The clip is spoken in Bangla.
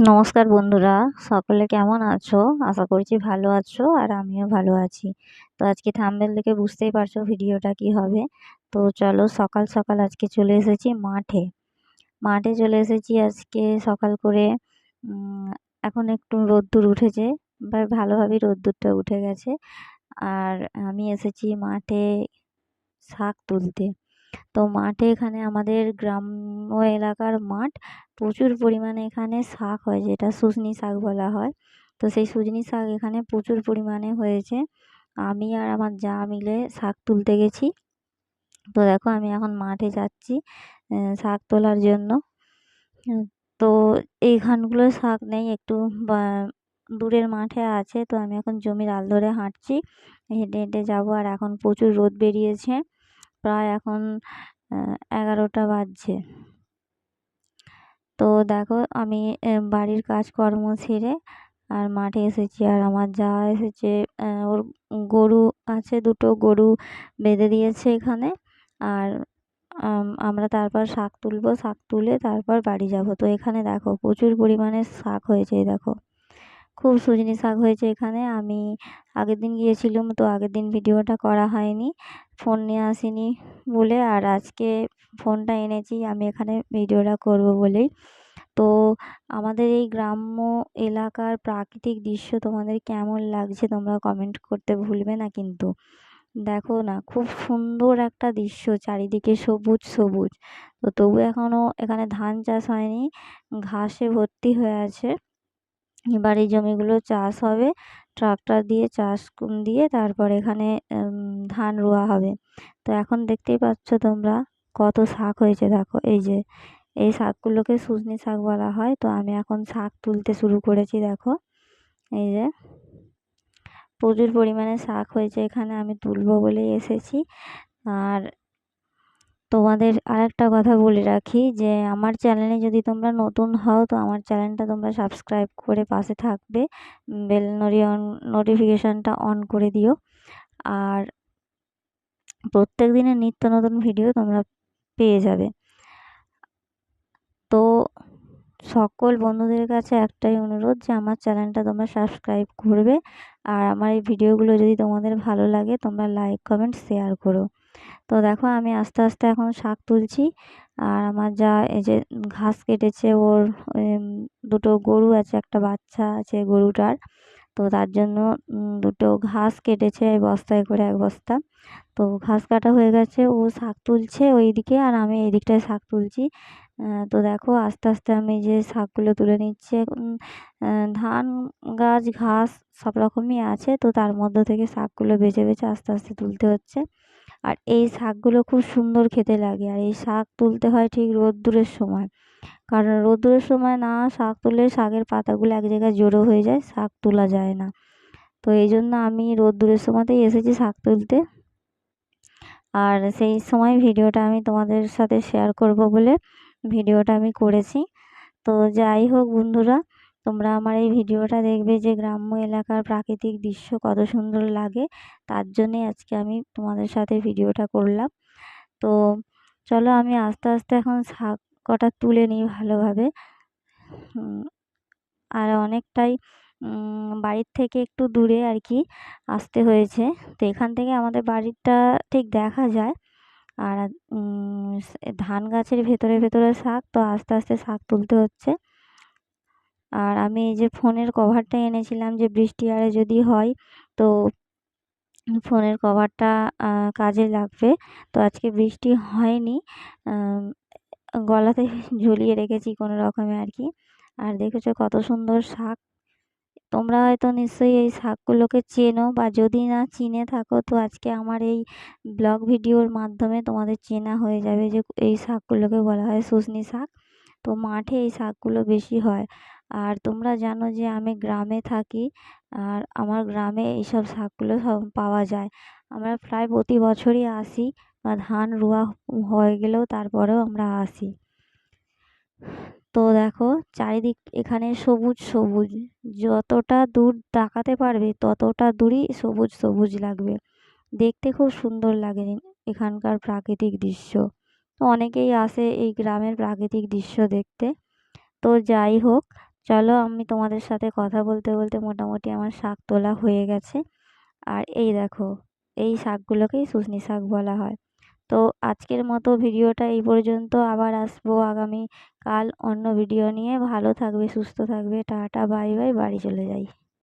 নমস্কার বন্ধুরা, সকলে কেমন আছো? আশা করছি ভালো আছো আর আমিও ভালো আছি। তো আজকে থাম্বেল দেখে বুঝতেই পারছ ভিডিওটা কি হবে। তো চলো সকাল সকাল আজকে চলে এসেছি মাঠে। মাঠে চলে এসেছি আজকে সকাল করে এখন একটু রোদ্দুর উঠেছে বা ভালোভাবেই রোদ্দুরটা উঠে গেছে। আর আমি এসেছি মাঠে শাক তুলতে। তো মাঠে এখানে আমাদের গ্রাম্য এলাকার মাঠ প্রচুর পরিমাণে এখানে শাক হয়, যেটা শুশনি শাক বলা হয়। তো সেই শুশনি শাক এখানে প্রচুর পরিমাণে হয়েছে। আমি আর আমার যা মিলে শাক তুলতে গেছি। তো দেখো আমি এখন মাঠে যাচ্ছি শাক তোলার জন্য। তো এইখানগুলো শাক নেই, একটু দূরের মাঠে আছে। তো আমি এখন জমির আল ধরে হাঁটছি, হেঁটে হেঁটে যাব। আর এখন প্রচুর রোদ বেরিয়েছে। প্রায় এখন এগারোটা বাজছে। তো দেখো আমি বাড়ির কাজকর্ম ছেড়ে আর মাঠে এসেছি। আর আমার যা এসেছে ওর গরু আছে, দুটো গরু বেঁধে দিয়েছে এখানে। আর আমরা তারপর শাক তুলবো, শাক তুলে তারপর বাড়ি যাব। তো এখানে দেখো প্রচুর পরিমাণে শাক হয়েছে দেখো। খুব সজনে শাক হয়েছে এখানে। আমি আগের দিন গিয়েছিলাম, তো আগের দিন ভিডিওটা করা হয়নি। ফোন নিয়ে আসিনি বলে, আর আজকে ফোনটা এনেছি, আমি এখানে ভিডিওটা করব বলেই। তো আমাদের এই গ্রাম্য এলাকার প্রাকৃতিক দৃশ্য তোমাদের কেমন লাগছে তোমরা কমেন্ট করতে ভুলবে না কিন্তু। দেখো না, খুব সুন্দর একটা দৃশ্য, চারিদিকে সবুজ সবুজ। তো তবু এখনও এখানে ধান চাষ হয়নি, ঘাসে ভর্তি হয়ে আছে। এই জমিগুলো চাষ হবে। ট্রাক্টর দিয়ে, চাষ দিয়ে তারপর এখানে ধান রোয়া হবে। তো এখন দেখতেই পাচ্ছ তোমরা কত শাক হয়েছে দেখো। এই যে, এই শাকগুলোকে সজনে শাক বলা হয়। তো আমি এখন শাক তুলতে শুরু করেছি দেখো। এই যে, প্রচুর পরিমাণে শাক হয়েছে এখানে, আমি তুলবো বলেই এসেছি। আর তোমাদের আরেকটা কথা বলে রাখি যে, আমার চ্যানেলে যদি তোমরা নতুন হও, তো আমার চ্যানেলটা তোমরা সাবস্ক্রাইব করে পাশে থাকবে। বেল অন নোটিফিকেশানটা অন করে দিও। আর প্রত্যেক দিনের নিত্য নতুন ভিডিও তোমরা পেয়ে যাবে। তো সকল বন্ধুদের কাছে একটাই অনুরোধ যে, আমার চ্যানেলটা তোমরা সাবস্ক্রাইব করবে। আর আমার এই ভিডিওগুলো যদি তোমাদের ভালো লাগে, তোমরা লাইক কমেন্ট শেয়ার করো। তো দেখো আমি আস্তে আস্তে এখন শাক তুলছি। আর আমার যা এই যে ঘাস কেটেছে, ওর দুটো গরু আছে, একটা বাচ্চা আছে গরুটার। তো তার জন্য দুটো ঘাস কেটেছে বস্তায় করে, এক বস্তা। তো ঘাস কাটা হয়ে গেছে, ও শাক তুলছে ওই দিকে আর আমি এই দিকটায় শাক তুলছি। তো দেখো আস্তে আস্তে আমি যে শাকগুলো তুলে নিচ্ছি ধান, গাছ, ঘাস সব রকমই আছে। তো তার মধ্যে থেকে শাকগুলো বেছে বেছে আস্তে আস্তে তুলতে হচ্ছে। আর এই শাকগুলো খুব সুন্দর খেতে লাগে। আর এই শাক তুলতে হয় ঠিক রোদ্দুরের সময়। কারণ রোদ্দুরের সময় না শাক তুললে শাকের পাতাগুলো এক জায়গায় জড়ো হয়ে যায়, শাক তোলা যায় না। তো এই জন্য আমি রোদ্দুরের সময়তেই এসেছি শাক তুলতে। আর সেই সময় ভিডিওটা আমি তোমাদের সাথে শেয়ার করব বলে ভিডিওটা আমি করেছি। তো যাই হোক বন্ধুরা তোমরা আমার এই ভিডিওটা দেখবে যে গ্রাম্য এলাকার প্রাকৃতিক দৃশ্য কত সুন্দর লাগে, তার জন্যে আজকে আমি তোমাদের সাথে ভিডিওটা করলাম। তো চলো আমি আস্তে আস্তে এখন শাক কটা তুলে নিই ভালোভাবে। আর অনেকটাই বাড়ির থেকে একটু দূরে আর কি আসতে হয়েছে। তো এখান থেকে আমাদের বাড়িটা ঠিক দেখা যায়। আর ধান গাছের ভেতরে ভেতরে শাক, তো আস্তে আস্তে শাক তুলতে হচ্ছে। আর আমি এই যে ফোনের কভারটা এনেছিলাম যে বৃষ্টি আরে যদি হয়, তো ফোনের কভারটা কাজে লাগবে। তো আজকে বৃষ্টি হয়নি গলাতে ঝুলিয়ে রেখেছি কোনো রকমে আর কি। আর দেখেছ কত সুন্দর শাক। তোমরা হয়তো নিশ্চয়ই এই শাকগুলোকে চেনো বা যদি না চিনে থাকো, তো আজকে আমার এই ব্লগ ভিডিওর মাধ্যমে তোমাদের চেনা হয়ে যাবে যে এই শাকগুলোকে বলা হয় শুশনি শাক। তো মাঠে এই শাকগুলো বেশি হয়। আর তোমরা জানো যে আমি গ্রামে থাকি, আর আমার গ্রামে এইসব শাকগুলো সব পাওয়া যায়। আমরা প্রায় প্রতি বছরই আসি, বা ধান রোয়া হয়ে গেলেও তারপরেও আমরা আসি। তো দেখো, চারিদিক এখানে সবুজ সবুজ। যতটা দূর তাকাতে পারবে, ততটা দূরই সবুজ সবুজ লাগবে। দেখতে খুব সুন্দর লাগে এখানকার প্রাকৃতিক দৃশ্য। তো অনেকেই আসে এই গ্রামের প্রাকৃতিক দৃশ্য দেখতে। তো যাই হোক চলো আমি তোমাদের সাথে কথা বলতে বলতে মোটামুটি আমার শাক তোলা হয়ে গেছে। আর এই দেখো, এই শাকগুলোকেই শুশনি শাক বলা হয়। তো আজকের মতো ভিডিওটা এই পর্যন্ত। আবার আসব আগামী কাল অন্য ভিডিও নিয়ে। ভালো থাকবে, সুস্থ থাকবে। Ta-ta, bye bye. বাড়ি চলে যাই।